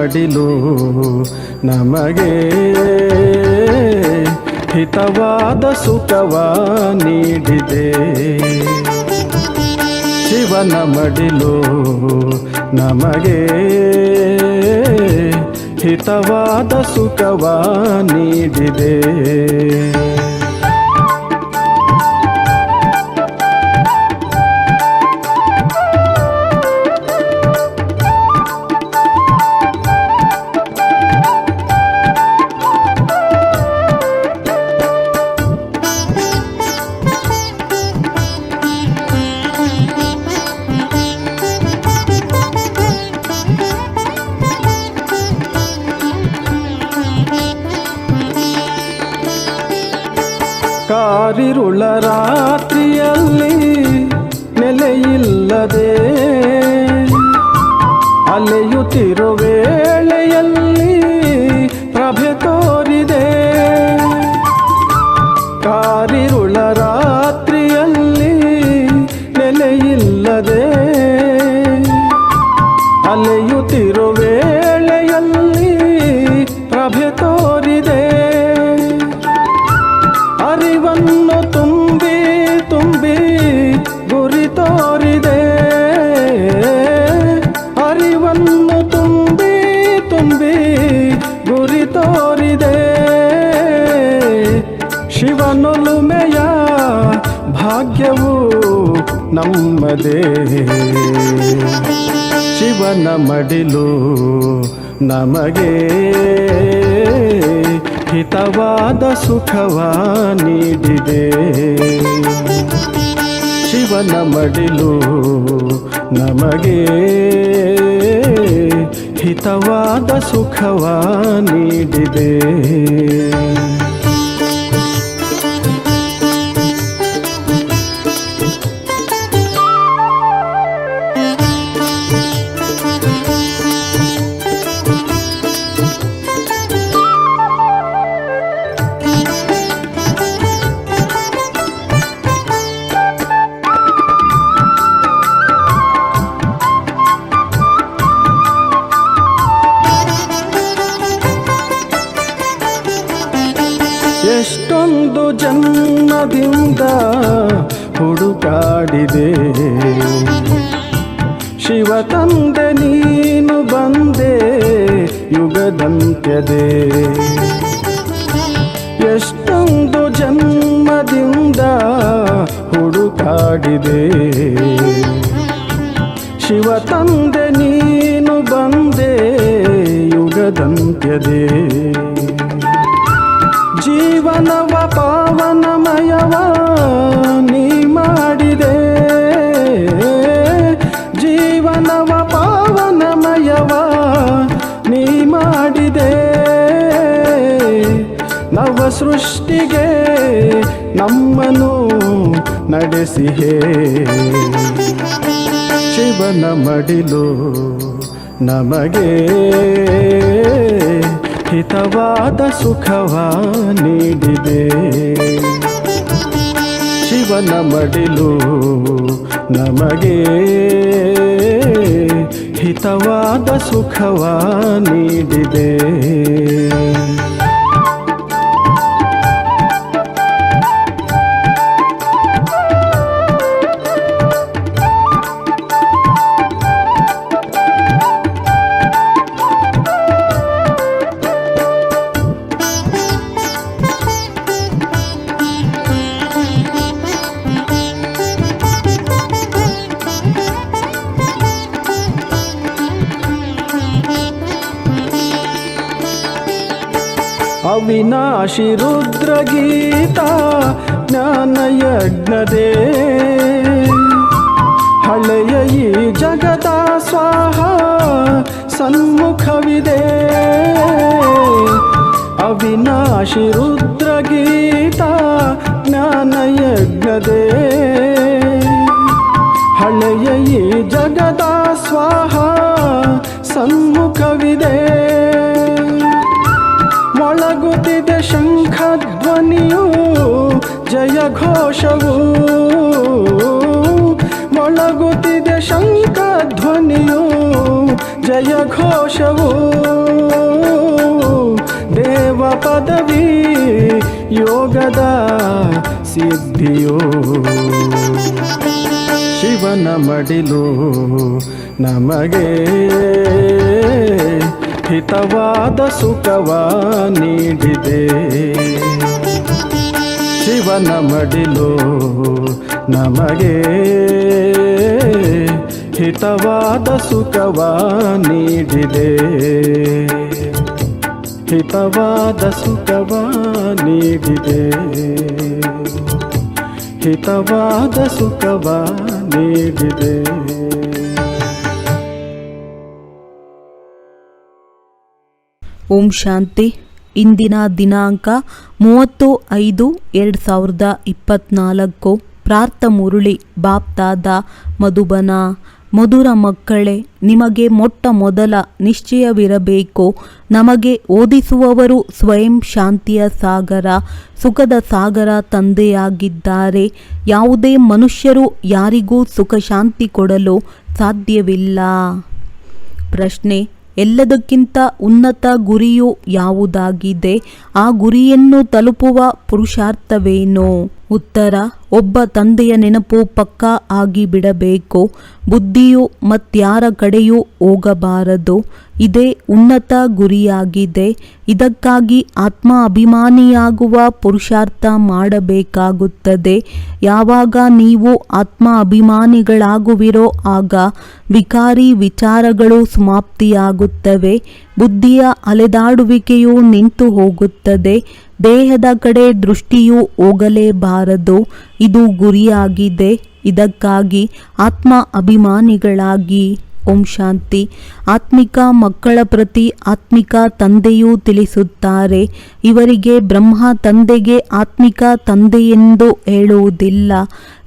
ಮಡಿಲು. ನಮಗೆ ಹಿತವಾದ ಸುಖವ ನೀಡಿದೆ. ಶಿವನ ಮಡಿಲು ನಮಗೆ ಹಿತವಾದ ಸುಖವ ನೀಡಿದೆ. ನಮ್ಮದೇ ಶಿವನ ಮಡಿಲು ನಮಗೆ ಹಿತವಾದ ಸುಖವ ನೀಡಿದೆ. ಶಿವನ ಮಡಿಲು ನಮಗೆ ಹಿತವಾದ ಸುಖವ ನೀಡಿದೆ. ಶಿವ ತಂದೆ ನೀನು ಬಂದೆ ಯುಗದಂತ್ಯದೆ. ಜೀವನವ, ಪಾವನಮಯವ ನೀ ಮಾಡಿದೆ. ಜೀವನವ, ಪಾವನಮಯವ ನೀ ಮಾಡಿದೆ. ನವ ಸೃಷ್ಟಿಗೆ ನಮ್ಮನು ನಡೆಸಿಹೇ ಶಿವನ ಮಡಿಲು ನಮಗೆ ಹಿತವಾದ ಸುಖವ ನೀಡಿದೆ. ಶಿವನ ಮಡಿಲು ನಮಗೆ ಹಿತವಾದ ಸುಖವ ನೀಡಿದೆ. ರುದ್ರಗೀತ ಜ್ಞಾನಯಜ್ಞದೇ. ಹಳೆಯ ಈ ಜಗದ ಸ್ವಾಹ ಸನ್ಮುಖವಿದೆ. ಅವಿನಾಶಿ ರುದ್ರಗೀತ ಜ್ಞಾನಯಜ್ಞದೇ. ಹಳೆಯ ಈ ಘೋಷವು ಮೊಳಗುತ್ತಿದೆ ಶಂಖಧ್ವನಿಯು ಜಯ ಘೋಷವು. ದೇವ ಪದವಿ ಯೋಗದ ಸಿದ್ಧಿಯೋ. ಶಿವನ ಮಡಿಲು ನಮಗೆ ಹಿತವಾದ ಸುಖವ ನೀಡಿದೆ. ಶಿವನ ಮಡಿಲು ನಮಗೆ ಹಿತವಾದ ಸುಖವ ನೀಡಿದೆ. ಹಿತವಾದ ಸುಖವ ನೀಡಿದೆ. ಹಿತವಾದ ಸುಖವ ನೀಡಿದೆ. ಓಂ ಶಾಂತಿ. ಇಂದಿನ ದಿನಾಂಕ ಮೂವತ್ತು ಐದು ಎರಡು ಸಾವಿರದ ಇಪ್ಪತ್ನಾಲ್ಕು. ಪ್ರಾರ್ಥ ಮುರುಳಿ, ಬಾಪ್ತಾದ ಮಧುಬನ. ಮಧುರ ಮಕ್ಕಳೇ, ನಿಮಗೆ ಮೊಟ್ಟ ಮೊದಲ ನಿಶ್ಚಯವಿರಬೇಕು. ನಮಗೆ ಓದಿಸುವವರು ಸ್ವಯಂ ಶಾಂತಿಯ ಸಾಗರ, ಸುಖದ ಸಾಗರ ತಂದೆಯಾಗಿದ್ದಾರೆ. ಯಾವುದೇ ಮನುಷ್ಯರು ಯಾರಿಗೂ ಸುಖ ಶಾಂತಿ ಕೊಡಲು ಸಾಧ್ಯವಿಲ್ಲ. ಪ್ರಶ್ನೆ ಎಲ್ಲದಕ್ಕಿಂತ ಉನ್ನತ ಗುರಿಯು ಯಾವುದಾಗಿದೆ? ಆ ಗುರಿಯನ್ನು ತಲುಪುವ ಪುರುಷಾರ್ಥವೇನು? ಉತ್ತರ, ಒಬ್ಬ ತಂದೆಯ ನೆನಪು ಪಕ್ಕಾ ಆಗಿ ಬಿಡಬೇಕು. ಬುದ್ಧಿಯು ಮತ್ಯಾರ ಕಡೆಯೂ ಹೋಗಬಾರದು. ಇದೇ ಉನ್ನತ ಗುರಿಯಾಗಿದೆ. ಇದಕ್ಕಾಗಿ ಆತ್ಮ ಅಭಿಮಾನಿಯಾಗುವ ಪುರುಷಾರ್ಥ ಮಾಡಬೇಕಾಗುತ್ತದೆ. ಯಾವಾಗ ನೀವು ಆತ್ಮ ಅಭಿಮಾನಿಗಳಾಗುವಿರೋ ಆಗ ವಿಕಾರಿ ವಿಚಾರಗಳು ಸಮಾಪ್ತಿಯಾಗುತ್ತವೆ. ಬುದ್ಧಿಯ ಅಲೆದಾಡುವಿಕೆಯು ನಿಂತು ಹೋಗುತ್ತದೆ. ದೇಹದ ಕಡೆ ದೃಷ್ಟಿಯು ಹೋಗಲೇಬಾರದು. ಇದು ಗುರಿಯಾಗಿದೆ. ಇದಕ್ಕಾಗಿ ಆತ್ಮ ಅಭಿಮಾನಿಗಳಾಗಿ. ಓಂ ಶಾಂತಿ. ಆತ್ಮಿಕ ಮಕ್ಕಳ ಪ್ರತಿ ಆತ್ಮಿಕ ತಂದೆಯೂ ತಿಳಿಸುತ್ತಾರೆ. ಇವರಿಗೆ ಬ್ರಹ್ಮ ತಂದೆಗೆ ಆತ್ಮಿಕ ತಂದೆಯೆಂದು ಹೇಳುವುದಿಲ್ಲ.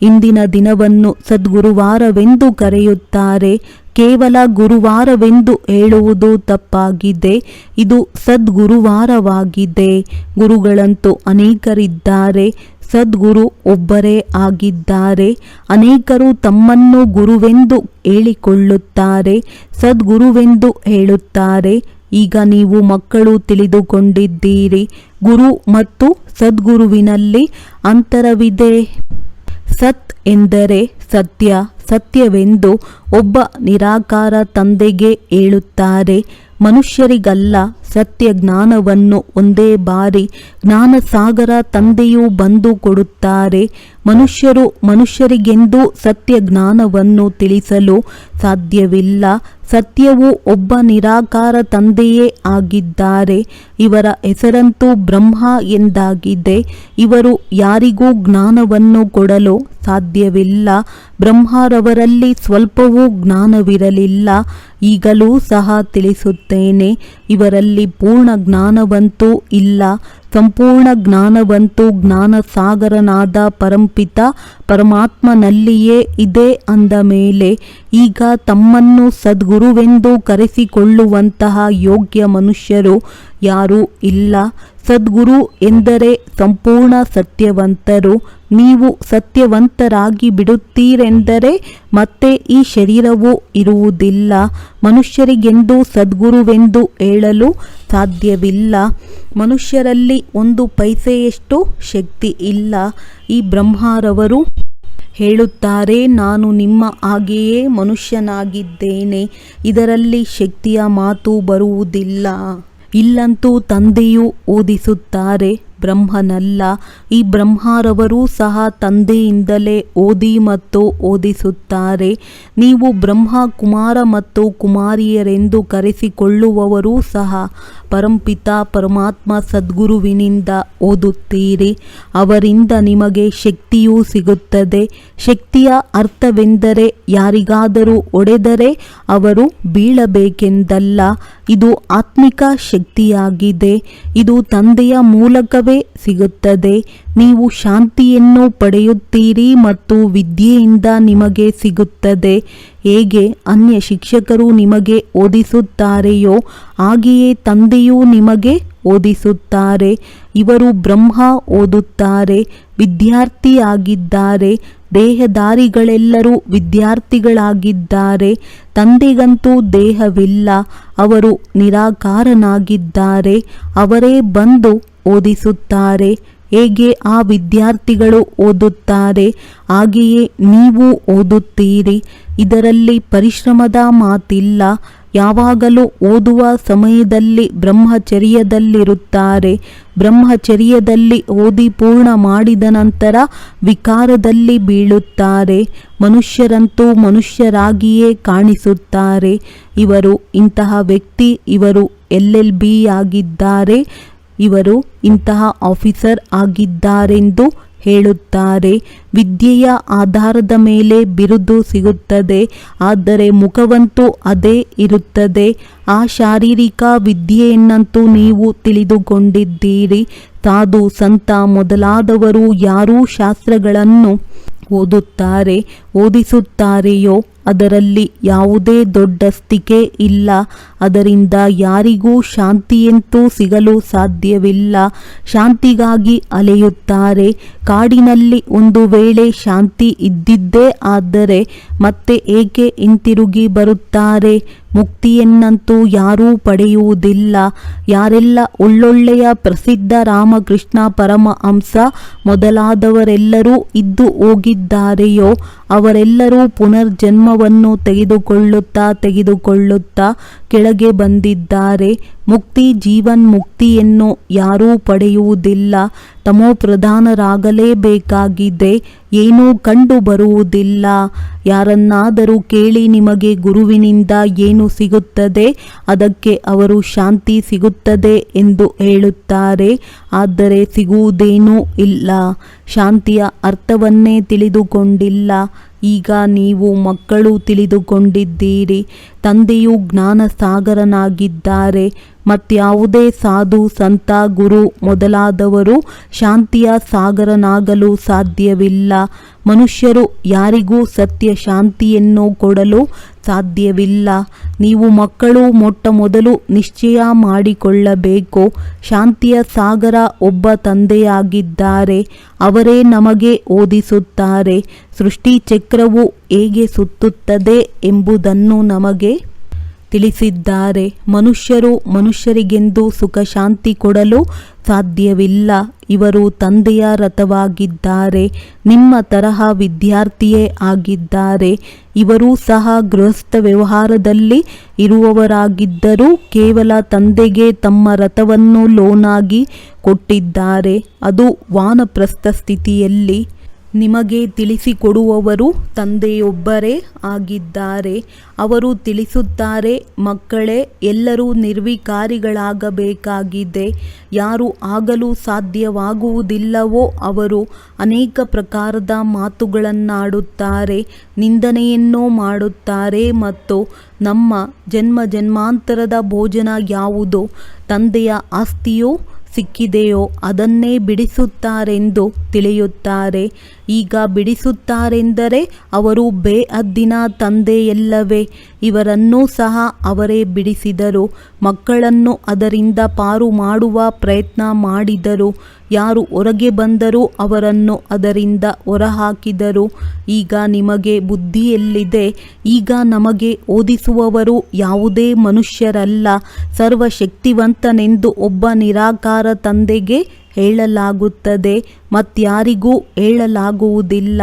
ಇಂದಿನ ದಿನವನ್ನು ಸದ್ಗುರುವಾರವೆಂದು ಕರೆಯುತ್ತಾರೆ. ಕೇವಲ ಗುರುವಾರವೆಂದು ಹೇಳುವುದು ತಪ್ಪಾಗಿದೆ. ಇದು ಸದ್ಗುರುವಾರವಾಗಿದೆ. ಗುರುಗಳಂತೂ ಅನೇಕರಿದ್ದಾರೆ. ಸದ್ಗುರು ಒಬ್ಬರೇ ಆಗಿದ್ದಾರೆ. ಅನೇಕರು ತಮ್ಮನ್ನು ಗುರುವೆಂದು ಹೇಳಿಕೊಳ್ಳುತ್ತಾರೆ, ಸದ್ಗುರುವೆಂದು ಹೇಳುತ್ತಾರೆ. ಈಗ ನೀವು ಮಕ್ಕಳು ತಿಳಿದುಕೊಂಡಿದ್ದೀರಿ. ಗುರು ಮತ್ತು ಸದ್ಗುರುವಿನಲ್ಲಿ ಅಂತರವಿದೆ. ಸತ್ ಎಂದರೆ ಸತ್ಯ ಸತ್ಯವೆಂದು ಒಬ್ಬ ನಿರಾಕಾರ ತಂದೆಗೆ ಹೇಳುತ್ತಾರೆ. ಮನುಷ್ಯರಿಗಲ್ಲ ಸತ್ಯ ಜ್ಞಾನವನ್ನು ಒಂದೇ ಬಾರಿ ಜ್ಞಾನಸಾಗರ ತಂದೆಯು ಬಂದು ಕೊಡುತ್ತಾರೆ. ಮನುಷ್ಯರು ಮನುಷ್ಯರಿಗೆಂದು ಸತ್ಯ ಜ್ಞಾನವನ್ನು ತಿಳಿಸಲು ಸಾಧ್ಯವಿಲ್ಲ. ಸತ್ಯವು ಒಬ್ಬ ನಿರಾಕಾರ ತಂದೆಯೇ ಆಗಿದ್ದಾರೆ. ಇವರ ಹೆಸರಂತೂ ಬ್ರಹ್ಮ ಎಂದಾಗಿದೆ. ಇವರು ಯಾರಿಗೂ ಜ್ಞಾನವನ್ನು ಕೊಡಲು ಸಾಧ್ಯವಿಲ್ಲ. ಬ್ರಹ್ಮರವರಲ್ಲಿ ಸ್ವಲ್ಪವೂ ಜ್ಞಾನವಿರಲಿಲ್ಲ. ಈಗಲೂ ಸಹ ತಿಳಿಸುತ್ತೇನೆ, ಇವರಲ್ಲಿ ಪೂರ್ಣ ಜ್ಞಾನವಂತೂ ಇಲ್ಲ. ಸಂಪೂರ್ಣ ಜ್ಞಾನವಂತೂ ಜ್ಞಾನ ಸಾಗರನಾದ ಪರಂಪಿತ ಪರಮಾತ್ಮನಲ್ಲಿಯೇ ಇದೆ ಅಂದ ಮೇಲೆ ಈಗ ತಮ್ಮನ್ನು ಸದ್ಗುರುವೆಂದು ಕರೆಸಿಕೊಳ್ಳುವಂತಹ ಯೋಗ್ಯ ಮನುಷ್ಯರು ಯಾರೂ ಇಲ್ಲ. ಸದ್ಗುರು ಎಂದರೆ ಸಂಪೂರ್ಣ ಸತ್ಯವಂತರು. ನೀವು ಸತ್ಯವಂತರಾಗಿ ಬಿಡುತ್ತೀರೆಂದರೆ ಮತ್ತೆ ಈ ಶರೀರವು ಇರುವುದಿಲ್ಲ. ಮನುಷ್ಯರಿಗೆಂದು ಸದ್ಗುರುವೆಂದು ಹೇಳಲು ಸಾಧ್ಯವಿಲ್ಲ. ಮನುಷ್ಯರಲ್ಲಿ ಒಂದು ಪೈಸೆಯಷ್ಟು ಶಕ್ತಿ ಇಲ್ಲ. ಈ ಬ್ರಹ್ಮರವರು ಹೇಳುತ್ತಾರೆ, ನಾನು ನಿಮ್ಮ ಹಾಗೆಯೇ ಮನುಷ್ಯನಾಗಿದ್ದೇನೆ. ಇದರಲ್ಲಿ ಶಕ್ತಿಯ ಮಾತು ಬರುವುದಿಲ್ಲ. ಇಲ್ಲಂತೂ ತಂದೆಯು ಓದಿಸುತ್ತಾರೆ ಬ್ರಹ್ಮನಲ್ಲ. ಈ ಬ್ರಹ್ಮರವರು ಸಹ ತಂದೆಯಿಂದಲೇ ಓದಿ ಮತ್ತು ಓದಿಸುತ್ತಾರೆ. ನೀವು ಬ್ರಹ್ಮ ಕುಮಾರ ಮತ್ತು ಕುಮಾರಿಯರೆಂದು ಕರೆಸಿಕೊಳ್ಳುವವರೂ ಸಹ ಪರಂಪಿತ ಪರಮಾತ್ಮ ಸದ್ಗುರುವಿನಿಂದ ಓದುತ್ತೀರಿ. ಅವರಿಂದ ನಿಮಗೆ ಶಕ್ತಿಯೂ ಸಿಗುತ್ತದೆ. ಶಕ್ತಿಯ ಅರ್ಥವೆಂದರೆ ಯಾರಿಗಾದರೂ ಒಡೆದರೆ ಅವರು ಬೀಳಬೇಕೆಂದಲ್ಲ. ಇದು ಆತ್ಮಿಕ ಶಕ್ತಿಯಾಗಿದೆ. ಇದು ತಂದೆಯ ಮೂಲಕವೇ ಸಿಗುತ್ತದೆ. ನೀವು ಶಾಂತಿಯನ್ನು ಪಡೆಯುತ್ತೀರಿ ಮತ್ತು ವಿದ್ಯೆಯಿಂದ ನಿಮಗೆ ಸಿಗುತ್ತದೆ. ಹೇಗೆ ಅನ್ಯ ಶಿಕ್ಷಕರು ನಿಮಗೆ ಓದಿಸುತ್ತಾರೆಯೋ, ಹಾಗೆಯೇ ತಂದೆಯೂ ನಿಮಗೆ ಓದಿಸುತ್ತಾರೆ. ಇವರು ಬ್ರಹ್ಮ ಓದುತ್ತಾರೆ, ವಿದ್ಯಾರ್ಥಿಯಾಗಿದ್ದಾರೆ. ದೇಹಧಾರಿಗಳೆಲ್ಲರೂ ವಿದ್ಯಾರ್ಥಿಗಳಾಗಿದ್ದಾರೆ. ತಂದೆಗಂತೂ ದೇಹವಿಲ್ಲ. ಅವರು ನಿರಾಕಾರನಾಗಿದ್ದಾರೆ. ಅವರೇ ಬಂದು ಓದಿಸುತ್ತಾರೆ. ಹೇಗೆ ಆ ವಿದ್ಯಾರ್ಥಿಗಳು ಓದುತ್ತಾರೆ? ಹಾಗೆಯೇ ನೀವು ಓದುತ್ತೀರಿ. ಇದರಲ್ಲಿ ಪರಿಶ್ರಮದ ಮಾತಿಲ್ಲ. ಯಾವಾಗಲೂ ಓದುವ ಸಮಯದಲ್ಲಿ ಬ್ರಹ್ಮಚರ್ಯದಲ್ಲಿರುತ್ತಾರೆ. ಬ್ರಹ್ಮಚರ್ಯದಲ್ಲಿ ಓದಿ ಪೂರ್ಣ ಮಾಡಿದ ನಂತರ ವಿಕಾರದಲ್ಲಿ ಬೀಳುತ್ತಾರೆ. ಮನುಷ್ಯರಂತೂ ಮನುಷ್ಯರಾಗಿಯೇ ಕಾಣಿಸುತ್ತಾರೆ. ಇವರು ಇಂತಹ ವ್ಯಕ್ತಿ, ಇವರು ಎಲ್ ಎಲ್ ಬಿ ಆಗಿದ್ದಾರೆ, ಇವರು ಇಂತಹ ಆಫೀಸರ್ ಆಗಿದ್ದಾರೆಂದು ಹೇಳುತ್ತಾರೆ. ವಿದ್ಯೆಯ ಆಧಾರದ ಮೇಲೆ ಬಿರುದು ಸಿಗುತ್ತದೆ, ಆದರೆ ಮುಖವಂತೂ ಅದೇ ಇರುತ್ತದೆ. ಆ ಶಾರೀರಿಕ ವಿದ್ಯೆಯನ್ನಂತೂ ನೀವು ತಿಳಿದುಕೊಂಡಿದ್ದೀರಿ. ಸಾಧು, ಸಂತ ಮೊದಲಾದವರು ಯಾರೂ ಶಾಸ್ತ್ರಗಳನ್ನು ಓದುತ್ತಾರೆ. ಓದಿಸುತ್ತಾರೆಯೋ ಅದರಲ್ಲಿ ಯಾವುದೇ ದೊಡ್ಡಸ್ತಿಕೆ ಇಲ್ಲ. ಅದರಿಂದ ಯಾರಿಗೂ ಶಾಂತಿಯಂತೂ ಸಿಗಲು ಸಾಧ್ಯವಿಲ್ಲ. ಶಾಂತಿಗಾಗಿ ಅಲೆಯುತ್ತಾರೆ. ಕಾಡಿನಲ್ಲಿ ಒಂದು ವೇಳೆ ಶಾಂತಿ ಇದ್ದಿದ್ದೇ ಆದರೆ ಮತ್ತೆ ಏಕೆ ಹಿಂತಿರುಗಿ ಬರುತ್ತಾರೆ? ಮುಕ್ತಿಯನ್ನಂತೂ ಯಾರೂ ಪಡೆಯುವುದಿಲ್ಲ. ಯಾರೆಲ್ಲ ಒಳ್ಳೊಳ್ಳೆಯ ಪ್ರಸಿದ್ಧ ರಾಮಕೃಷ್ಣ ಪರಮಹಂಸ ಮೊದಲಾದವರೆಲ್ಲರೂ ಇದ್ದು ಹೋಗಿದ್ದಾರೆಯೋ ಅವರೆಲ್ಲರೂ ಪುನರ್ಜನ್ಮವನ್ನು ತೆಗೆದುಕೊಳ್ಳುತ್ತಾ ತೆಗೆದುಕೊಳ್ಳುತ್ತಾ ಕೆಳಗೆ ಬಂದಿದ್ದಾರೆ. ಮುಕ್ತಿ ಜೀವನ್ ಮುಕ್ತಿಯನ್ನು ಯಾರೂ ಪಡೆಯುವುದಿಲ್ಲ. ತಮೋ ಪ್ರಧಾನರಾಗಲೇಬೇಕಾಗಿದೆ. ಏನೂ ಕಂಡು ಬರುವುದಿಲ್ಲ. ಯಾರನ್ನಾದರೂ ಕೇಳಿ ನಿಮಗೆ ಗುರುವಿನಿಂದ ಏನು ಸಿಗುತ್ತದೆ? ಅದಕ್ಕೆ ಅವರು ಶಾಂತಿ ಸಿಗುತ್ತದೆ ಎಂದು ಹೇಳುತ್ತಾರೆ. ಆದರೆ ಸಿಗುವುದೇನೂ ಇಲ್ಲ. ಶಾಂತಿಯ ಅರ್ಥವನ್ನೇ ತಿಳಿದುಕೊಂಡಿಲ್ಲ. ಈಗ ನೀವು ಮಕ್ಕಳು ತಿಳಿದುಕೊಂಡಿದ್ದೀರಿ, ತಂದೆಯು ಜ್ಞಾನ ಸಾಗರನಾಗಿದ್ದಾರೆ ಮತ್ಯಾವುದೇ ಸಾಧು, ಸಂತ, ಗುರು ಮೊದಲಾದವರು ಶಾಂತಿಯ ಸಾಗರನಾಗಲು ಸಾಧ್ಯವಿಲ್ಲ. ಮನುಷ್ಯರು ಯಾರಿಗೂ ಸತ್ಯ ಶಾಂತಿಯನ್ನು ಕೊಡಲು ಸಾಧ್ಯವಿಲ್ಲ. ನೀವು ಮಕ್ಕಳು ಮೊಟ್ಟ ಮೊದಲು ನಿಶ್ಚಯ ಮಾಡಿಕೊಳ್ಳಬೇಕು. ಶಾಂತಿಯ ಸಾಗರ ಒಬ್ಬ ತಂದೆಯಾಗಿದ್ದಾರೆ. ಅವರೇ ನಮಗೆ ಓದಿಸುತ್ತಾರೆ. ಸೃಷ್ಟಿ ಚಕ್ರವು ಹೇಗೆ ಸುತ್ತುತ್ತದೆ ಎಂಬುದನ್ನು ನಮಗೆ ತಿಳಿಸಿದ್ದಾರೆ. ಮನುಷ್ಯರು ಮನುಷ್ಯರಿಗೆಂದು ಸುಖ ಶಾಂತಿ ಕೊಡಲು ಸಾಧ್ಯವಿಲ್ಲ. ಇವರು ತಂದೆಯ ರಥವಾಗಿದ್ದಾರೆ. ನಿಮ್ಮ ತರಹ ವಿದ್ಯಾರ್ಥಿಯೇ ಆಗಿದ್ದಾರೆ. ಇವರೂ ಸಹ ಗೃಹಸ್ಥ ವ್ಯವಹಾರದಲ್ಲಿ ಇರುವವರಾಗಿದ್ದರೂ ಕೇವಲ ತಂದೆಗೆ ತಮ್ಮ ರಥವನ್ನು ಲೋನಾಗಿ ಕೊಟ್ಟಿದ್ದಾರೆ. ಅದು ವಾನಪ್ರಸ್ಥ ಸ್ಥಿತಿಯಲ್ಲಿ ನಿಮಗೆ ತಿಳಿಸಿಕೊಡುವವರು ತಂದೆಯೊಬ್ಬರೇ ಆಗಿದ್ದಾರೆ. ಅವರು ತಿಳಿಸುತ್ತಾರೆ, ಮಕ್ಕಳೇ, ಎಲ್ಲರೂ ನಿರ್ವಿಕಾರಿಗಳಾಗಬೇಕಾಗಿದೆ. ಯಾರು ಆಗಲು ಸಾಧ್ಯವಾಗುವುದಿಲ್ಲವೋ ಅವರು ಅನೇಕ ಪ್ರಕಾರದ ಮಾತುಗಳನ್ನಾಡುತ್ತಾರೆ, ನಿಂದನೆಯನ್ನೂ ಮಾಡುತ್ತಾರೆ ಮತ್ತು ನಮ್ಮ ಜನ್ಮ ಜನ್ಮಾಂತರದ ಭೋಜನ ಯಾವುದು, ತಂದೆಯ ಆಸ್ತಿಯೋ ಸಿಕ್ಕಿದೆಯೋ ಅದನ್ನೇ ಬಿಡಿಸುತ್ತಾರೆಂದು ತಿಳಿಯುತ್ತಾರೆ. ಈಗ ಬಿಡಿಸುತ್ತಾರೆಂದರೆ ಅವರು ಬೇಅದ್ದಿನ ತಂದೆಯಲ್ಲವೇ. ಇವರನ್ನೂ ಸಹ ಅವರೇ ಬಿಡಿಸಿದರು. ಮಕ್ಕಳನ್ನು ಅದರಿಂದ ಪಾರು ಮಾಡುವ ಪ್ರಯತ್ನ ಮಾಡಿದರು. ಯಾರು ಹೊರಗೆ ಬಂದರೂ ಅವರನ್ನು ಅದರಿಂದ ಹೊರಹಾಕಿದರು. ಈಗ ನಿಮಗೆ ಬುದ್ಧಿಯಲ್ಲಿದೆ. ಈಗ ನಮಗೆ ಓದಿಸುವವರು ಯಾವುದೇ ಮನುಷ್ಯರಲ್ಲ. ಸರ್ವಶಕ್ತಿವಂತನೆಂದು ಒಬ್ಬ ನಿರಾಕಾರ ತಂದೆಗೆ ಹೇಳಲಾಗುತ್ತದೆ ಮತ್ಯಾರಿಗೂ ಹೇಳಲಾಗುವುದಿಲ್ಲ.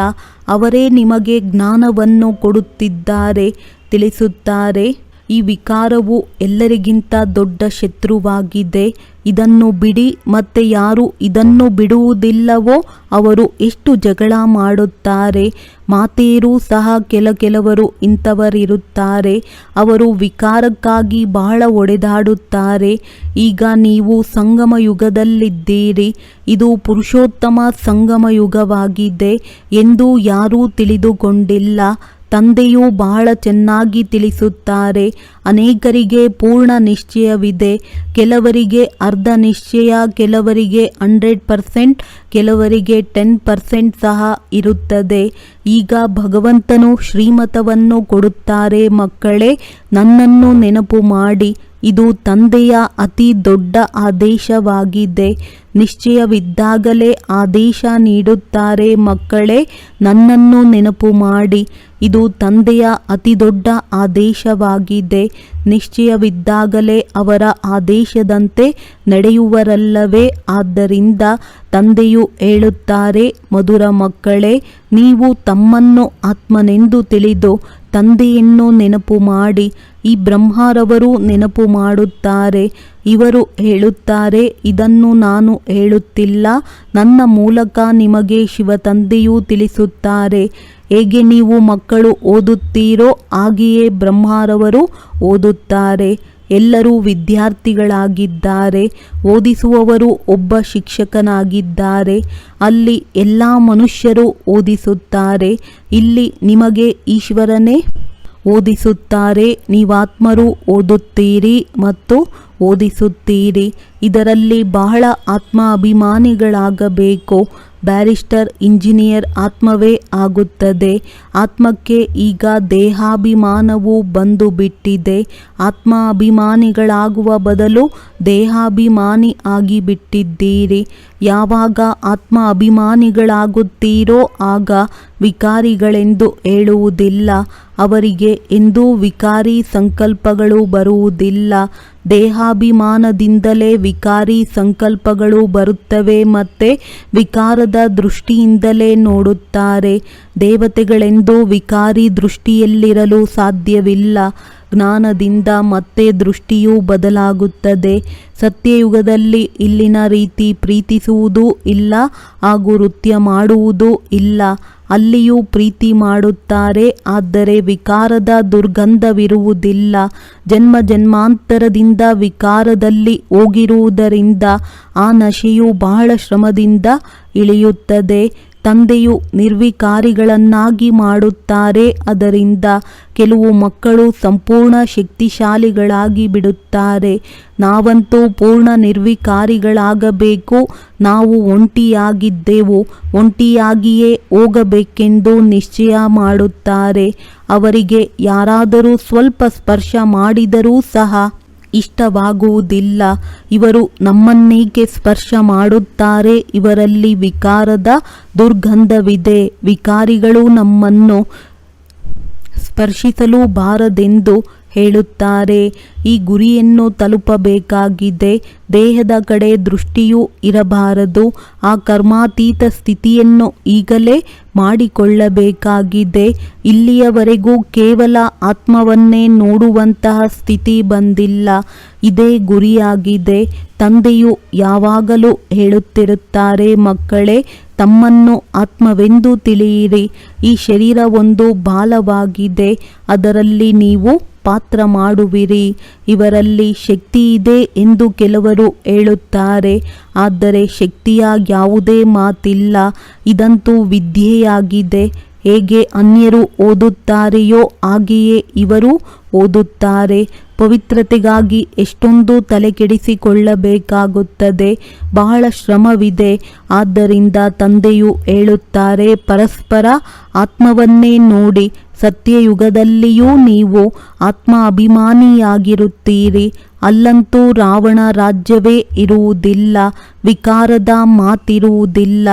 ಅವರೇ ನಿಮಗೆ ಜ್ಞಾನವನ್ನು ಕೊಡುತ್ತಿದ್ದಾರೆ ತಿಳಿಸುತ್ತಾರೆ. ಈ ವಿಕಾರವು ಎಲ್ಲರಿಗಿಂತ ದೊಡ್ಡ ಶತ್ರುವಾಗಿದೆ. ಇದನ್ನು ಬಿಡಿ, ಮತ್ತೆ ಯಾರು ಇದನ್ನು ಬಿಡುವುದಿಲ್ಲವೋ ಅವರು ಎಷ್ಟು ಜಗಳ ಮಾಡುತ್ತಾರೆ. ಮಾತೆಯರೂ ಸಹ ಕೆಲ ಕೆಲವರು ಇಂಥವರಿರುತ್ತಾರೆ. ಅವರು ವಿಕಾರಕ್ಕಾಗಿ ಬಹಳ ಒಡೆದಾಡುತ್ತಾರೆ. ಈಗ ನೀವು ಸಂಗಮ ಯುಗದಲ್ಲಿದ್ದೀರಿ ಇದು ಪುರುಷೋತ್ತಮ ಸಂಗಮ ಯುಗವಾಗಿದೆ ಎಂದು ಯಾರೂ ತಿಳಿದುಕೊಂಡಿಲ್ಲ. ತಂದೆಯು ಬಹಳ ಚೆನ್ನಾಗಿ ತಿಳಿಸುತ್ತಾರೆ. ಅನೇಕರಿಗೆ ಪೂರ್ಣ ನಿಶ್ಚಯವಿದೆ. ಕೆಲವರಿಗೆ ಅರ್ಧ ನಿಶ್ಚಯ, ಕೆಲವರಿಗೆ ಹಂಡ್ರೆಡ್ ಪರ್ಸೆಂಟ್, ಕೆಲವರಿಗೆ ಟೆನ್ ಪರ್ಸೆಂಟ್ ಸಹ ಇರುತ್ತದೆ. ಈಗ ಭಗವಂತನು ಶ್ರೀಮತವನ್ನು ಕೊಡುತ್ತಾರೆ, ಮಕ್ಕಳೇ, ನನ್ನನ್ನು ನೆನಪು ಮಾಡಿ. ಇದು ತಂದೆಯ ಅತಿ ದೊಡ್ಡ ಆದೇಶವಾಗಿದೆ. ನಿಶ್ಚಯವಿದ್ದಾಗಲೇ ಆದೇಶ ನೀಡುತ್ತಾರೆ ಮಕ್ಕಳೇ, ನನ್ನನ್ನು ನೆನಪು ಮಾಡಿ. ಇದು ತಂದೆಯ ಅತಿ ದೊಡ್ಡ ಆದೇಶವಾಗಿದೆ. ನಿಶ್ಚಯವಿದ್ದಾಗಲೇ ಅವರ ಆದೇಶದಂತೆ ನಡೆಯುವರಲ್ಲವೇ? ಆದ್ದರಿಂದ ತಂದೆಯು ಹೇಳುತ್ತಾರೆ, ಮಧುರ ಮಕ್ಕಳೇ, ನೀವು ತಮ್ಮನ್ನು ಆತ್ಮನೆಂದು ತಿಳಿದು ತಂದೆಯನ್ನು ನೆನಪು ಮಾಡಿ, ಈ ಬ್ರಹ್ಮರವರು ನೆನಪು ಮಾಡುತ್ತಾರೆ, ಇವರು ಹೇಳುತ್ತಾರೆ, ಇದನ್ನು ನಾನು ಹೇಳುತ್ತಿಲ್ಲ, ನನ್ನ ಮೂಲಕ ನಿಮಗೆ ಶಿವ ತಂದೆಯೂ ತಿಳಿಸುತ್ತಾರೆ. ಹೇಗೆ ನೀವು ಮಕ್ಕಳು ಓದುತ್ತೀರೋ, ಹಾಗೆಯೇ ಬ್ರಹ್ಮರವರು ಓದುತ್ತಾರೆ. ಎಲ್ಲರೂ ವಿದ್ಯಾರ್ಥಿಗಳಾಗಿದ್ದಾರೆ. ಓದಿಸುವವರು ಒಬ್ಬ ಶಿಕ್ಷಕನಾಗಿದ್ದಾರೆ. ಅಲ್ಲಿ ಎಲ್ಲ ಮನುಷ್ಯರು ಓದಿಸುತ್ತಾರೆ. ಇಲ್ಲಿ ನಿಮಗೆ ಈಶ್ವರನೇ ಓದಿಸುತ್ತಾರೆ. ನೀವಾತ್ಮರು ಓದುತ್ತೀರಿ ಮತ್ತು ಓದಿಸುತ್ತೀರಿ. ಇದರಲ್ಲಿ ಬಹಳ ಆತ್ಮ ಅಭಿಮಾನಿಗಳಾಗಬೇಕು ಬ್ಯಾರಿಸ್ಟರ್, ಇಂಜಿನಿಯರ್ ಆತ್ಮವೇ ಆಗುತ್ತದೆ. ಆತ್ಮಕ್ಕೆ ಈಗ ದೇಹಾಭಿಮಾನವು ಬಂದು ಬಿಟ್ಟಿದೆ ಆತ್ಮ ಅಭಿಮಾನಿಗಳಾಗುವ ಬದಲು ದೇಹಾಭಿಮಾನಿ ಆಗಿಬಿಟ್ಟಿದ್ದೀರಿ. ಯಾವಾಗ ಆತ್ಮ ಅಭಿಮಾನಿಗಳಾಗುತ್ತೀರೋ ಆಗ ವಿಕಾರಿಗಳೆಂದು ಹೇಳುವುದಿಲ್ಲ. ಅವರಿಗೆ ಎಂದೂ ವಿಕಾರಿ ಸಂಕಲ್ಪಗಳು ಬರುವುದಿಲ್ಲ. ದೇಹಾಭಿಮಾನದಿಂದಲೇ ವಿಕಾರಿ ಸಂಕಲ್ಪಗಳು ಬರುತ್ತವೆ ಮತ್ತೆ ವಿಕಾರದ ದೃಷ್ಟಿಯಿಂದಲೇ ನೋಡುತ್ತಾರೆ. ದೇವತೆಗಳೆಂದು ವಿಕಾರಿ ದೃಷ್ಟಿಯಲ್ಲಿರಲು ಸಾಧ್ಯವಿಲ್ಲ. ಜ್ಞಾನದಿಂದ ಮತ್ತೆ ದೃಷ್ಟಿಯು ಬದಲಾಗುತ್ತದೆ. ಸತ್ಯಯುಗದಲ್ಲಿ ಇಲ್ಲಿನ ರೀತಿ ಪ್ರೀತಿಸುವುದು ಇಲ್ಲ, ಹಾಗೂ ನೃತ್ಯ ಮಾಡುವುದು ಇಲ್ಲ. ಅಲ್ಲಿಯೂ ಪ್ರೀತಿ ಮಾಡುತ್ತಾರೆ, ಆದರೆ ವಿಕಾರದ ದುರ್ಗಂಧವಿರುವುದಿಲ್ಲ. ಜನ್ಮ ಜನ್ಮಾಂತರದಿಂದ ವಿಕಾರದಲ್ಲಿ ಹೋಗಿರುವುದರಿಂದ ಆ ನಶೆಯು ಬಹಳ ಶ್ರಮದಿಂದ ಇಳಿಯುತ್ತದೆ. ತಂದೆಯು ನಿರ್ವಿಕಾರಿಗಳನ್ನಾಗಿ ಮಾಡುತ್ತಾರೆ, ಅದರಿಂದ ಕೆಲವು ಮಕ್ಕಳು ಸಂಪೂರ್ಣ ಶಕ್ತಿಶಾಲಿಗಳಾಗಿ ಬಿಡುತ್ತಾರೆ. ನಾವಂತೂ ಪೂರ್ಣ ನಿರ್ವಿಕಾರಿಗಳಾಗಬೇಕು, ನಾವು ಒಂಟಿಯಾಗಿದ್ದೆವು, ಒಂಟಿಯಾಗಿಯೇ ಹೋಗಬೇಕೆಂದು ನಿಶ್ಚಯ ಮಾಡುತ್ತಾರೆ. ಅವರಿಗೆ ಯಾರಾದರೂ ಸ್ವಲ್ಪ ಸ್ಪರ್ಶ ಮಾಡಿದರೂ ಸಹ ಇಷ್ಟವಾಗುವುದಿಲ್ಲ. ಇವರು ನಮ್ಮನ್ನೇಕೆ ಸ್ಪರ್ಶ ಮಾಡುತ್ತಾರೆ? ಇವರಲ್ಲಿ ವಿಕಾರದ ದುರ್ಗಂಧವಿದೆ. ವಿಕಾರಿಗಳು ನಮ್ಮನ್ನು ಸ್ಪರ್ಶಿಸಲು ಬಾರದೆಂದು ಹೇಳುತ್ತಾರೆ, ಈ ಗುರಿಯನ್ನು ತಲುಪಬೇಕಾಗಿದೆ. ದೇಹದ ಕಡೆ ದೃಷ್ಟಿಯೂ ಇರಬಾರದು. ಆ ಕರ್ಮಾತೀತ ಸ್ಥಿತಿಯನ್ನು ಈಗಲೇ ಮಾಡಿಕೊಳ್ಳಬೇಕಾಗಿದೆ. ಇಲ್ಲಿಯವರೆಗೂ ಕೇವಲ ಆತ್ಮವನ್ನೇ ನೋಡುವಂತಹ ಸ್ಥಿತಿ ಬಂದಿಲ್ಲ. ಇದೇ ಗುರಿಯಾಗಿದೆ. ತಂದೆಯು ಯಾವಾಗಲೂ ಹೇಳುತ್ತಿರುತ್ತಾರೆ, ಮಕ್ಕಳೇ, ತಮ್ಮನ್ನು ಆತ್ಮವೆಂದು ತಿಳಿಯಿರಿ. ಈ ಶರೀರ ಒಂದು ಬಾಲವಾಗಿದೆ. ಅದರಲ್ಲಿ ನೀವು ಪಾತ್ರ ಮಾಡುವಿರಿ ಇವರಲ್ಲಿ ಶಕ್ತಿ ಇದೆ ಎಂದು ಕೆಲವರು ಹೇಳುತ್ತಾರೆ. ಆದರೆ ಶಕ್ತಿಯ ಯಾವುದೇ ಮಾತಿಲ್ಲ. ಇದಂತೂ ವಿದ್ಯೆಯಾಗಿದೆ. ಹೇಗೆ ಅನ್ಯರು ಓದುತ್ತಾರೆಯೋ ಹಾಗೆಯೇ ಇವರು ಓದುತ್ತಾರೆ. ಪವಿತ್ರತೆಗಾಗಿ ಎಷ್ಟೊಂದು ತಲೆಕೆಡಿಸಿಕೊಳ್ಳಬೇಕಾಗುತ್ತದೆ. ಬಹಳ ಶ್ರಮವಿದೆ. ಆದ್ದರಿಂದ ತಂದೆಯು ಹೇಳುತ್ತಾರೆ, ಪರಸ್ಪರ ಆತ್ಮವನ್ನೇ ನೋಡಿ. ಸತ್ಯಯುಗದಲ್ಲಿಯೂ ನೀವು ಆತ್ಮ ಅಭಿಮಾನಿಯಾಗಿರುತ್ತೀರಿ ಅಲ್ಲಂತೂ ರಾವಣ ರಾಜ್ಯವೇ ಇರುವುದಿಲ್ಲ, ವಿಕಾರದ ಮಾತಿರುವುದಿಲ್ಲ.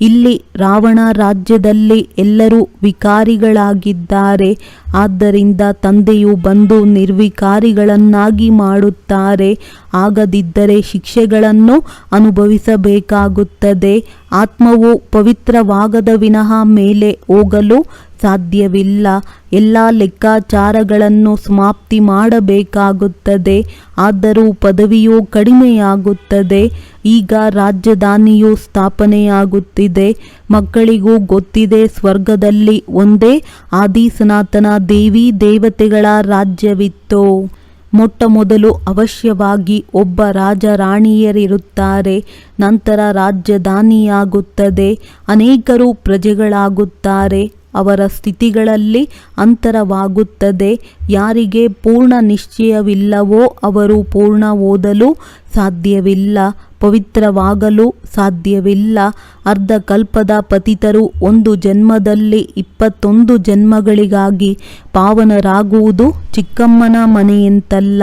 ಇಲ್ಲಿ ರಾವಣ ರಾಜ್ಯದಲ್ಲಿ ಎಲ್ಲರೂ ವಿಕಾರಿಗಳಾಗಿದ್ದಾರೆ. ಆದ್ದರಿಂದ ತಂದೆಯು ಬಂದು ನಿರ್ವಿಕಾರಿಗಳನ್ನಾಗಿ ಮಾಡುತ್ತಾರೆ. ಆಗದಿದ್ದರೆ ಶಿಕ್ಷೆಗಳನ್ನು ಅನುಭವಿಸಬೇಕಾಗುತ್ತದೆ. ಆತ್ಮವು ಪವಿತ್ರವಾಗದ ವಿನಃ ಮೇಲೆ ಹೋಗಲು ಸಾಧ್ಯವಿಲ್ಲ. ಎಲ್ಲ ಲೆಕ್ಕಾಚಾರಗಳನ್ನು ಸಮಾಪ್ತಿ ಮಾಡಬೇಕಾಗುತ್ತದೆ, ಆದರೂ ಪದವಿಯು ಕಡಿಮೆಯಾಗುತ್ತದೆ. ಈಗ ರಾಜಧಾನಿಯು ಸ್ಥಾಪನೆಯಾಗುತ್ತಿದೆ, ಮಕ್ಕಳಿಗೂ ಗೊತ್ತಿದೆ ಸ್ವರ್ಗದಲ್ಲಿ ಒಂದೇ ಆದಿ ಸನಾತನ ದೇವಿ ದೇವತೆಗಳ ರಾಜ್ಯವಿತ್ತು. ಮೊಟ್ಟ ಮೊದಲು ಅವಶ್ಯವಾಗಿ ಒಬ್ಬ ರಾಜ ರಾಣಿಯರಿರುತ್ತಾರೆ ನಂತರ ರಾಜಧಾನಿಯಾಗುತ್ತದೆ, ಅನೇಕರು ಪ್ರಜೆಗಳಾಗುತ್ತಾರೆ. ಅವರ ಸ್ಥಿತಿಗಳಲ್ಲಿ ಅಂತರವಾಗುತ್ತದೆ. ಯಾರಿಗೆ ಪೂರ್ಣ ನಿಶ್ಚಯವಿಲ್ಲವೋ ಅವರು ಪೂರ್ಣ ಓದಲು ಸಾಧ್ಯವಿಲ್ಲ ಪವಿತ್ರವಾಗಲು ಸಾಧ್ಯವಿಲ್ಲ. ಅರ್ಧ ಕಲ್ಪದ ಪತಿತರು ಒಂದು ಜನ್ಮದಲ್ಲಿ ಇಪ್ಪತ್ತೊಂದು ಜನ್ಮಗಳಿಗಾಗಿ ಪಾವನರಾಗುವುದು ಚಿಕ್ಕಮ್ಮನ ಮನೆಯಂತಲ್ಲ.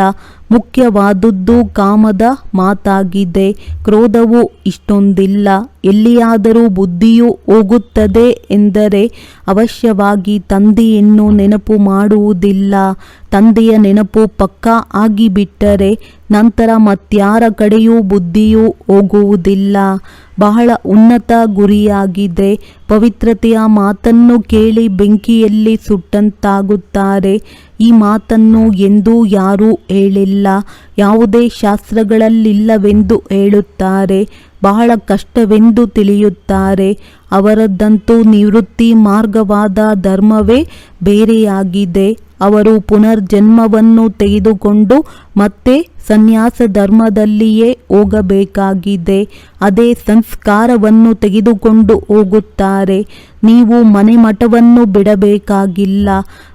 ಮುಖ್ಯವಾದುದ್ದು ಕಾಮದ ಮಾತಾಗಿದೆ. ಕ್ರೋಧವು ಇಷ್ಟೊಂದಿಲ್ಲ. ಎಲ್ಲಿಯಾದರೂ ಬುದ್ಧಿಯು ಹೋಗುತ್ತದೆ ಎಂದರೆ ಅವಶ್ಯವಾಗಿ ತಂದೆಯನ್ನು ನೆನಪು ಮಾಡುವುದಿಲ್ಲ. ತಂದೆಯ ನೆನಪು ಪಕ್ಕಾ ಆಗಿಬಿಟ್ಟರೆ ನಂತರ ಮತ್ಯಾರ ಕಡೆಯೂ ಬುದ್ಧಿಯು ಹೋಗುವುದಿಲ್ಲ. ಬಹಳ ಉನ್ನತ ಗುರಿಯಾಗಿದೆ ಪವಿತ್ರತೆಯ ಮಾತನ್ನು ಕೇಳಿ ಬೆಂಕಿಯಲ್ಲಿ ಸುಟ್ಟಂತಾಗುತ್ತಾರೆ. ಈ ಮಾತನ್ನು ಎಂದೂ ಯಾರೂ ಹೇಳಿಲ್ಲ. ಯಾವುದೇ ಶಾಸ್ತ್ರಗಳಲ್ಲಿಲ್ಲವೆಂದು ಹೇಳುತ್ತಾರೆ. ಬಹಳ ಕಷ್ಟವೆಂದು ತಿಳಿಯುತ್ತಾರೆ. ಅವರದ್ದಂತೂ ನಿವೃತ್ತಿ ಮಾರ್ಗವಾದ ಧರ್ಮವೇ ಬೇರೆಯಾಗಿದೆ. ಅವರು ಪುನರ್ಜನ್ಮವನ್ನು ತೆಗೆದುಕೊಂಡು ಮತ್ತೆ ಸನ್ಯಾಸ ಧರ್ಮದಲ್ಲಿಯೇ ಹೋಗಬೇಕಾಗಿದೆ. ಅದೇ ಸಂಸ್ಕಾರವನ್ನು ತೆಗೆದುಕೊಂಡು ಹೋಗುತ್ತಾರೆ. ನೀವು ಮನೆ ಮಠವನ್ನು ಬಿಡಬೇಕಾಗಿಲ್ಲ.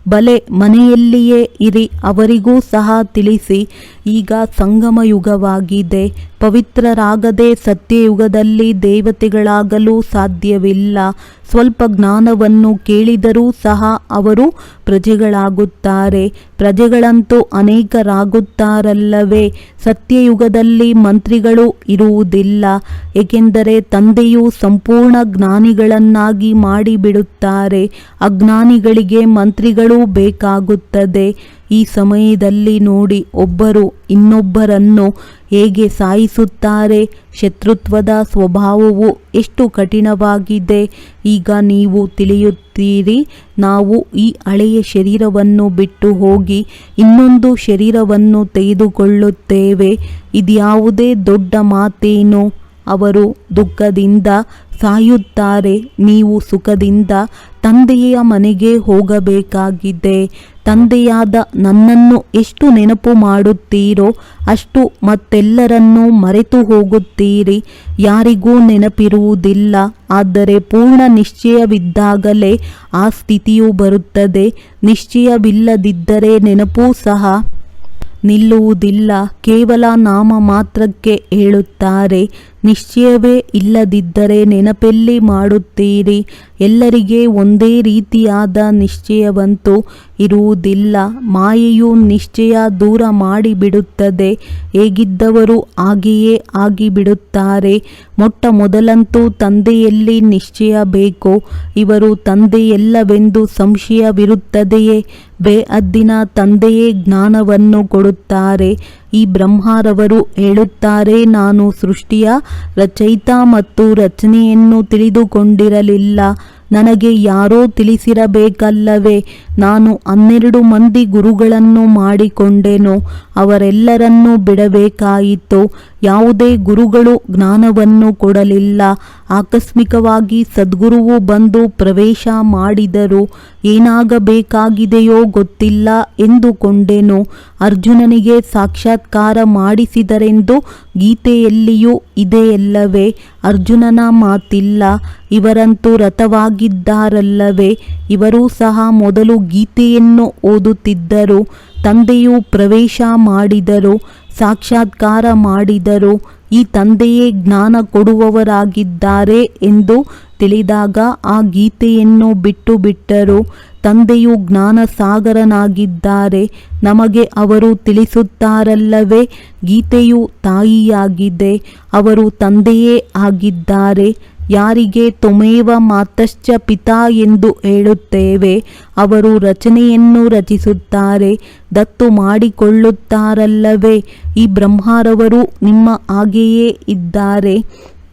ಬಲೆ ಮನೆಯಲ್ಲಿಯೇ ಇರಿ, ಅವರಿಗೂ ಸಹ ತಿಳಿಸಿ. ಈಗ ಸಂಗಮ ಯುಗವಾಗಿದೆ. ಪವಿತ್ರರಾಗದೆ ಸತ್ಯಯುಗದಲ್ಲಿ ದೇವತೆಗಳಾಗಲು ಸಾಧ್ಯವಿಲ್ಲ. ಸ್ವಲ್ಪ ಜ್ಞಾನವನ್ನು ಕೇಳಿದರೂ ಸಹ ಅವರು ಪ್ರಜೆಗಳಾಗುತ್ತಾರೆ. ಪ್ರಜೆಗಳಂತೂ ಅನೇಕರಾಗುತ್ತಾರಲ್ಲವೇ? ಸತ್ಯಯುಗದಲ್ಲಿ ಮಂತ್ರಿಗಳು ಇರುವುದಿಲ್ಲ ಏಕೆಂದರೆ ತಂದೆಯು ಸಂಪೂರ್ಣ ಜ್ಞಾನಿಗಳನ್ನಾಗಿ ಮಾಡಿಬಿಡುತ್ತಾರೆ. ಅಜ್ಞಾನಿಗಳಿಗೆ ಮಂತ್ರಿಗಳು ಬೇಕಾಗುತ್ತದೆ. ಈ ಸಮಯದಲ್ಲಿ ನೋಡಿ ಒಬ್ಬರು ಇನ್ನೊಬ್ಬರನ್ನು ಹೇಗೆ ಸಾಯಿಸುತ್ತಾರೆ? ಶತ್ರುತ್ವದ ಸ್ವಭಾವವು ಎಷ್ಟು ಕಠಿಣವಾಗಿದೆ? ಈಗ ನೀವು ತಿಳಿಯುತ್ತೀರಿ, ನಾವು ಈ ಹಳೆಯ ಶರೀರವನ್ನು ಬಿಟ್ಟು ಹೋಗಿ ಇನ್ನೊಂದು ಶರೀರವನ್ನು ತೆಗೆದುಕೊಳ್ಳುತ್ತೇವೆ. ಇದ್ಯಾವುದೇ ದೊಡ್ಡ ಮಾತೇನು? ಅವರು ದುಃಖದಿಂದ ಸಾಯುತ್ತಾರೆ. ನೀವು ಸುಖದಿಂದ ತಂದೆಯ ಮನೆಗೆ ಹೋಗಬೇಕಾಗಿದೆ. ತಂದೆಯಾದ ನನ್ನನ್ನು ಎಷ್ಟು ನೆನಪು ಮಾಡುತ್ತೀರೋ ಅಷ್ಟು ಮತ್ತೆಲ್ಲರನ್ನೂ ಮರೆತು ಹೋಗುತ್ತೀರಿ. ಯಾರಿಗೂ ನೆನಪಿರುವುದಿಲ್ಲ. ಆದರೆ ಪೂರ್ಣ ನಿಶ್ಚಯವಿದ್ದಾಗಲೇ ಆ ಸ್ಥಿತಿಯು ಬರುತ್ತದೆ. ನಿಶ್ಚಯವಿಲ್ಲದಿದ್ದರೆ ನೆನಪೂ ಸಹ ನಿಲ್ಲುವುದಿಲ್ಲ. ಕೇವಲ ನಾಮ ಮಾತ್ರಕ್ಕೆ ಹೇಳುತ್ತಾರೆ. ನಿಶ್ಚಯವೇ ಇಲ್ಲದಿದ್ದರೆ ನೆನಪೆಲ್ಲಿ ಮಾಡುತ್ತೀರಿ? ಎಲ್ಲರಿಗೆ ಒಂದೇ ರೀತಿಯಾದ ನಿಶ್ಚಯವಂತೂ ಇರುವುದಿಲ್ಲ. ಮಾಯೆಯು ನಿಶ್ಚಯ ದೂರ ಮಾಡಿಬಿಡುತ್ತದೆ. ಹೇಗಿದ್ದವರು ಹಾಗೆಯೇ ಆಗಿಬಿಡುತ್ತಾರೆ. ಮೊಟ್ಟ ಮೊದಲಂತೂ ತಂದೆಯಲ್ಲಿ ನಿಶ್ಚಯ ಬೇಕು. ಇವರು ತಂದೆಯಲ್ಲವೆಂದು ಸಂಶಯವಿರುತ್ತದೆಯೇ? ಬೇಅದ್ದಿನ ತಂದೆಯೇ ಜ್ಞಾನವನ್ನು ಕೊಡುತ್ತಾರೆ. ಈ ಬ್ರಹ್ಮರವರು ಹೇಳುತ್ತಾರೆ ನಾನು ಸೃಷ್ಟಿಯ ರಚಯಿತ ಮತ್ತು ರಚನೆಯನ್ನು ತಿಳಿದುಕೊಂಡಿರಲಿಲ್ಲ. ನನಗೆ ಯಾರೋ ತಿಳಿಸಿರಬೇಕಲ್ಲವೇ? ನಾನು ಹನ್ನೆರಡು ಮಂದಿ ಗುರುಗಳನ್ನು ಮಾಡಿಕೊಂಡೆನು, ಅವರೆಲ್ಲರನ್ನೂ ಬಿಡಬೇಕಾಯಿತು. ಯಾವುದೇ ಗುರುಗಳು ಜ್ಞಾನವನ್ನು ಕೊಡಲಿಲ್ಲ. ಆಕಸ್ಮಿಕವಾಗಿ ಸದ್ಗುರುವು ಬಂದು ಪ್ರವೇಶ ಮಾಡಿದರು. ಏನಾಗಬೇಕಾಗಿದೆಯೋ ಗೊತ್ತಿಲ್ಲ ಎಂದುಕೊಂಡೆನು. ಅರ್ಜುನನಿಗೆ ಸಾಕ್ಷಾತ್ಕಾರ ಮಾಡಿಸಿದರೆಂದು ಗೀತೆಯಲ್ಲಿಯೂ ಇದೆಯಲ್ಲವೇ? ಅರ್ಜುನನ ಮಾತಿಲ್ಲ. ಇವರಂತೂ ರಥವಾಗಿದ್ದಾರಲ್ಲವೇ? ಇವರೂ ಸಹ ಮೊದಲು ಗೀತೆಯನ್ನು ಓದುತ್ತಿದ್ದರು. ತಂದೆಯು ಪ್ರವೇಶ ಮಾಡಿದರು, ಸಾಕ್ಷಾತ್ಕಾರ ಮಾಡಿದರು. ಈ ತಂದೆಯೇ ಜ್ಞಾನ ಕೊಡುವವರಾಗಿದ್ದಾರೆ ಎಂದು ತಿಳಿದಾಗ ಆ ಗೀತೆಯನ್ನು ಬಿಟ್ಟು ಬಿಟ್ಟರು ತಂದೆಯು ಜ್ಞಾನ ಸಾಗರನಾಗಿದ್ದಾರೆ ನಮಗೆ ಅವರು ತಿಳಿಸುತ್ತಾರಲ್ಲವೇ, ಗೀತೆಯು ತಾಯಿಯಾಗಿದೆ. ಅವರು ತಂದೆಯೇ ಆಗಿದ್ದಾರೆ. ಯಾರಿಗೆ ತೊಮೇವ ಮಾತಶ್ಚ ಪಿತಾ ಎಂದು ಹೇಳುತ್ತೇವೆ, ಅವರು ರಚನೆಯನ್ನು ರಚಿಸುತ್ತಾರೆ, ದತ್ತು ಮಾಡಿಕೊಳ್ಳುತ್ತಾರಲ್ಲವೇ. ಈ ಬ್ರಹ್ಮಾರವರು ನಿಮ್ಮ ಹಾಗೆಯೇ ಇದ್ದಾರೆ.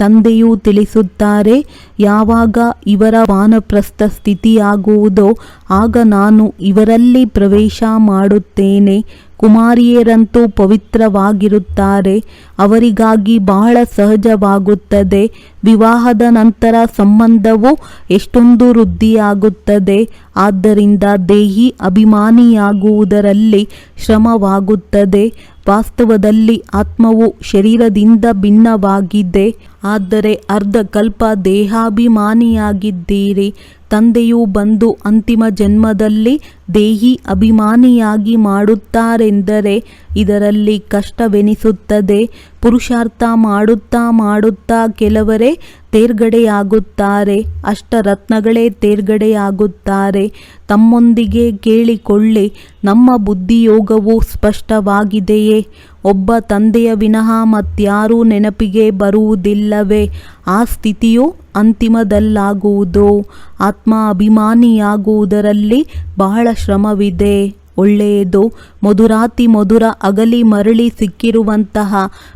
ತಂದೆಯು ತಿಳಿಸುತ್ತಾರೆ, ಯಾವಾಗ ಇವರ ವಾನಪ್ರಸ್ಥ ಸ್ಥಿತಿಯಾಗುವುದೋ ಆಗ ನಾನು ಇವರಲ್ಲಿ ಪ್ರವೇಶ ಮಾಡುತ್ತೇನೆ. ಕುಮಾರಿಯರಂತೂ ಪವಿತ್ರವಾಗಿರುತ್ತಾರೆ, ಅವರಿಗಾಗಿ ಬಹಳ ಸಹಜವಾಗುತ್ತದೆ. ವಿವಾಹದ ನಂತರ ಸಂಬಂಧವು ಎಷ್ಟೊಂದು ವೃದ್ಧಿಯಾಗುತ್ತದೆ, ಆದ್ದರಿಂದ ದೇಹಿ ಅಭಿಮಾನಿಯಾಗುವುದರಲ್ಲಿ ಶ್ರಮವಾಗುತ್ತದೆ. ವಾಸ್ತವದಲ್ಲಿ ಆತ್ಮವು ಶರೀರದಿಂದ ಭಿನ್ನವಾಗಿದೆ. ಆದರೆ ಅರ್ಧ ಕಲ್ಪ ದೇಹಾಭಿಮಾನಿಯಾಗಿದ್ದೀರಿ. ತಂದೆಯು ಬಂದು ಅಂತಿಮ ಜನ್ಮದಲ್ಲಿ ದೇಹಿ ಅಭಿಮಾನಿಯಾಗಿ ಮಾಡುತ್ತಾರೆಂದರೆ ಇದರಲ್ಲಿ ಕಷ್ಟವೆನಿಸುತ್ತದೆ. ಪುರುಷಾರ್ಥ ಮಾಡುತ್ತಾ ಮಾಡುತ್ತಾ ಕೆಲವರೇ ತೇರ್ಗಡೆಯಾಗುತ್ತಾರೆ. ಅಷ್ಟರತ್ನಗಳೇ ತೇರ್ಗಡೆಯಾಗುತ್ತಾರೆ. ತಮ್ಮೊಂದಿಗೆ ಕೇಳಿಕೊಳ್ಳಿ, ನಮ್ಮ ಬುದ್ಧಿಯೋಗವು ಸ್ಪಷ್ಟವಾಗಿದೆಯೇ? ಒಬ್ಬ ತಂದೆಯ ವಿನಃ ಮತ್ಯಾರೂ ನೆನಪಿಗೆ ಬರುವುದಿಲ್ಲವೇ? ಆ ಸ್ಥಿತಿಯು ಅಂತಿಮದಲ್ಲಾಗುವುದು. ಆತ್ಮ ಅಭಿಮಾನಿಯಾಗುವುದರಲ್ಲಿ ಬಹಳ ಶ್ರಮವಿದೆ. ಒಳ್ಳೆಯದು, ಮಧುರಾತಿ ಮಧುರ ಅಗಲಿ ಮರಳಿ ಸಿಕ್ಕಿರುವಂತಹ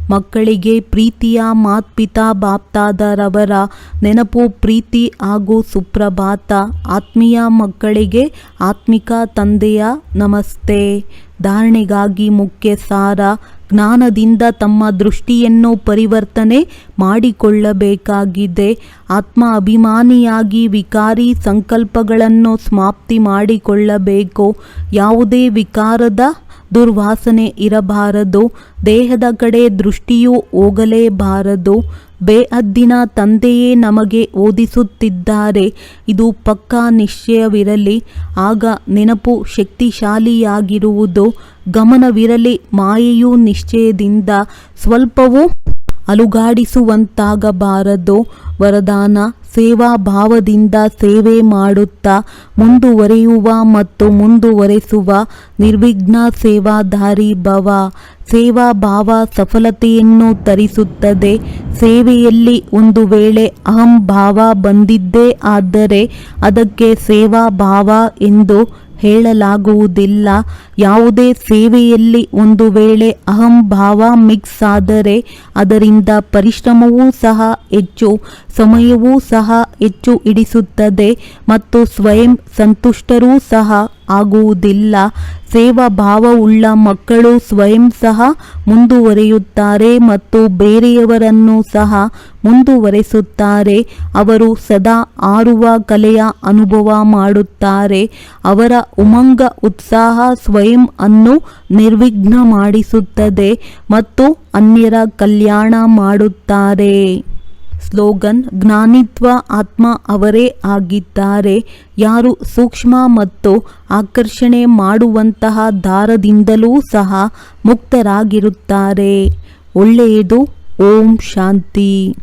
ಮಕ್ಕಳಿಗೆ ಪ್ರೀತಿಯ ಮಾತ್ಪಿತಾ ಬಾಪ್ತಾದರವರ ನೆನಪು ಪ್ರೀತಿ ಹಾಗೂ ಸುಪ್ರಭಾತ. ಆತ್ಮೀಯ ಮಕ್ಕಳಿಗೆ ಆತ್ಮಿಕ ತಂದೆಯ ನಮಸ್ತೆ. ಧಾರಣೆಗಾಗಿ ಮುಖ್ಯ ಸಾರ ಜ್ಞಾನದಿಂದ ತಮ್ಮ ದೃಷ್ಟಿಯನ್ನು ಪರಿವರ್ತನೆ ಮಾಡಿಕೊಳ್ಳಬೇಕಾಗಿದೆ. ಆತ್ಮ ಅಭಿಮಾನಿಯಾಗಿ ವಿಕಾರಿ ಸಂಕಲ್ಪಗಳನ್ನು ಸಮಾಪ್ತಿ ಮಾಡಿಕೊಳ್ಳಬೇಕು? ಯಾವುದೇ ವಿಕಾರದ ದುರ್ವಾಸನೆ ಇರಬಾರದು, ದೇಹದ ಕಡೆ ದೃಷ್ಟಿಯೂ ಹೋಗಲೇಬಾರದು. ಬೇಅದ್ದಿನ ತಂದೆಯೇ ನಮಗೆ ಓದಿಸುತ್ತಿದ್ದಾರೆ, ಇದು ಪಕ್ಕಾ ನಿಶ್ಚಯವಿರಲಿ. ಆಗ ನೆನಪು ಶಕ್ತಿಶಾಲಿಯಾಗಿರುವುದು, ಗಮನವಿರಲಿ, ಮಾಯೆಯು ನಿಶ್ಚಯದಿಂದ. ಸ್ವಲ್ಪವೂ ಅಲುಗಾಡಿಸುವಂತಾಗಬಾರದು? ವರದಾನ ಸೇವಾ ಭಾವದಿಂದ ಸೇವೆ ಮಾಡುತ್ತಾ ಮುಂದುವರೆಯುವ ಮತ್ತು ಮುಂದುವರೆಸುವ ನಿರ್ವಿಘ್ನ ಸೇವಾಧಾರಿ ಭವ. ಸೇವಾ ಭಾವ ಸಫಲತೆಯನ್ನು ತರಿಸುತ್ತದೆ. ಸೇವೆಯಲ್ಲಿ ಒಂದು ವೇಳೆ ಅಹಂ ಭಾವ ಬಂದಿದ್ದೇ ಆದರೆ ಅದಕ್ಕೆ ಸೇವಾ ಭಾವ ಎಂದು ಹೇಳಲಾಗುವುದಿಲ್ಲ. ಯಾವುದೇ ಸೇವೆಯಲ್ಲಿ ಒಂದು ವೇಳೆ ಅಹಂಭಾವ ಮಿಕ್ಸ್ ಆದರೆ ಅದರಿಂದ ಪರಿಶ್ರಮವೂ ಸಹ ಹೆಚ್ಚು, ಸಮಯವೂ ಸಹ ಹೆಚ್ಚು ಹಿಡಿಸುತ್ತದೆ ಮತ್ತು ಸ್ವಯಂ ಸಂತುಷ್ಟರೂ ಸಹ ಆಗುವುದಿಲ್ಲ. ಸೇವಾ ಭಾವವುಳ್ಳ ಮಕ್ಕಳು ಸ್ವಯಂ ಸಹ ಮುಂದುವರಿಯುತ್ತಾರೆ ಮತ್ತು ಬೇರೆಯವರನ್ನು ಸಹ ಮುಂದುವರೆಸುತ್ತಾರೆ. ಅವರು ಸದಾ ಆರುವ ಕಲೆಯ ಅನುಭವ ಮಾಡುತ್ತಾರೆ. ಅವರ ಉಮಂಗ ಉತ್ಸಾಹ ಸ್ವಯಂ ಅನ್ನು ನಿರ್ವಿಘ್ನ ಮಾಡಿಸುತ್ತದೆ ಮತ್ತು ಅನ್ಯರ ಕಲ್ಯಾಣ ಮಾಡುತ್ತಾರೆ. ಸ್ಲೋಗನ್, ಜ್ಞಾನಿತ್ವ ಆತ್ಮ ಅವರೇ ಆಗಿದ್ದಾರೆ. ಯಾರು ಸೂಕ್ಷ್ಮ ಮತ್ತು ಆಕರ್ಷಣೆ ಮಾಡುವಂತಹ ದಾರದಿಂದಲೂ ಸಹ ಮುಕ್ತರಾಗಿರುತ್ತಾರೆ. ಒಳ್ಳೆಯದು, ಓಂ ಶಾಂತಿ.